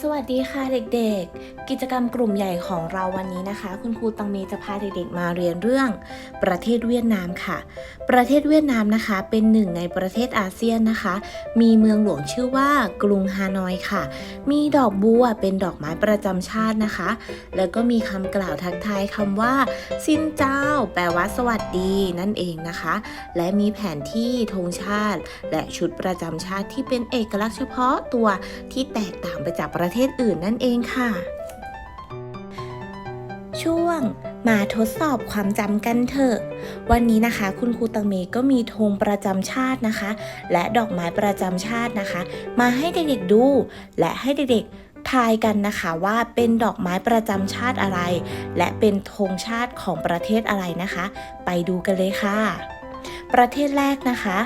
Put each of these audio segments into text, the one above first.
สวัสดีค่ะเด็กๆ กิจกรรมกลุ่มใหญ่ของเราวันนี้นะคะ คุณครูตังเมจะพาเด็กๆมาเรียนเรื่อง ประเทศเวียดนามค่ะ ประเทศเวียดนามนะคะ เป็นหนึ่งในประเทศอาเซียนนะคะ มีเมืองหลวงชื่อว่ากรุงฮานอยค่ะ มีดอกบัวเป็นดอกไม้ประจำชาตินะคะ แล้วก็มีคำกล่าวทักทายคำว่าสินเจ้า แปลว่าสวัสดีนั่นเองนะคะ และมีแผนที่ธงชาติ และชุดประจำชาติที่เป็นเอกลักษณ์เฉพาะตัวที่แตกต่างไปจากประประเทศอื่นนั่นเองค่ะ ช่วงมาทดสอบความจำกันเถอะ วันนี้นะคะ คุณครูตังเมก็มีธงประจำชาตินะคะ และดอกไม้ประจำชาตินะคะ มาให้เด็กๆดู และให้เด็กๆทายกันนะคะว่าเป็นดอกไม้ประจำชาติอะไร และเป็นธงชาติของประเทศอะไรนะคะ ไปดูกันเลยค่ะ ประเทศแรกนะคะ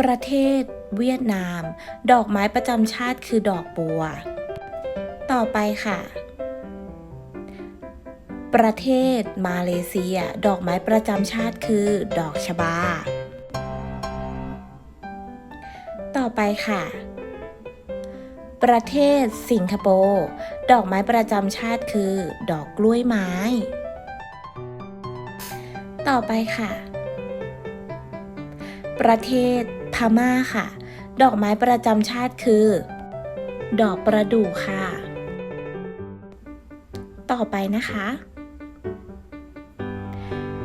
ประเทศ เวียดนาม ดอกไม้ประจำชาติคือดอกบัว ต่อไปค่ะ ประเทศมาเลเซีย ดอกไม้ประจำชาติคือ ดอกชบา ต่อไปค่ะ ประเทศสิงคโปร์ ดอกไม้ประจำชาติคือ ดอกกล้วยไม้ ต่อไปค่ะประเทศพม่าค่ะ ดอกไม้ประจำชาติคือ ดอกประดู่ค่ะ ต่อไปนะคะ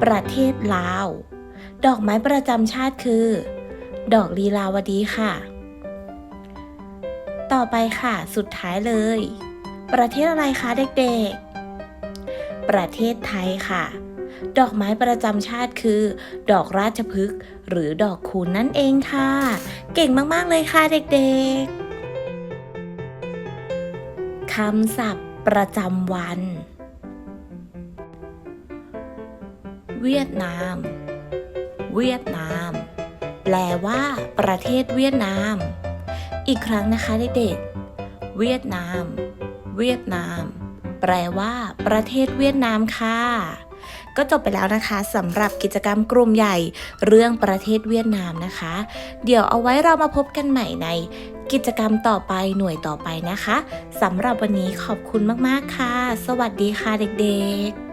ประเทศลาว ดอกไม้ประจำชาติคือ ดอกลีลาวดีค่ะ ต่อไปค่ะ สุดท้ายเลย ประเทศอะไรคะเด็กๆ ประเทศไทยค่ะ ดอกไม้ประจำชาติคือ ดอกราชพฤกษ์หรือดอกคูณนั่นเองค่ะ เก่งมากๆเลยค่ะเด็กๆคำศัพท์ประจำวัน เวียดนาม เวียดนาม แปลว่า ประเทศเวียดนาม อีกครั้งนะคะเด็กๆ เวียดนาม เวียดนาม แปลว่า ประเทศเวียดนามค่ะ ก็จบไปแล้วนะคะสำหรับกิจกรรมกลุ่มใหญ่เรื่องประเทศเวียดนามนะคะ เดี๋ยวเอาไว้เรามาพบกันใหม่ในกิจกรรมต่อไปหน่วยต่อไปนะคะสำหรับวันนี้ขอบคุณมากๆค่ะ สวัสดีค่ะเด็กๆ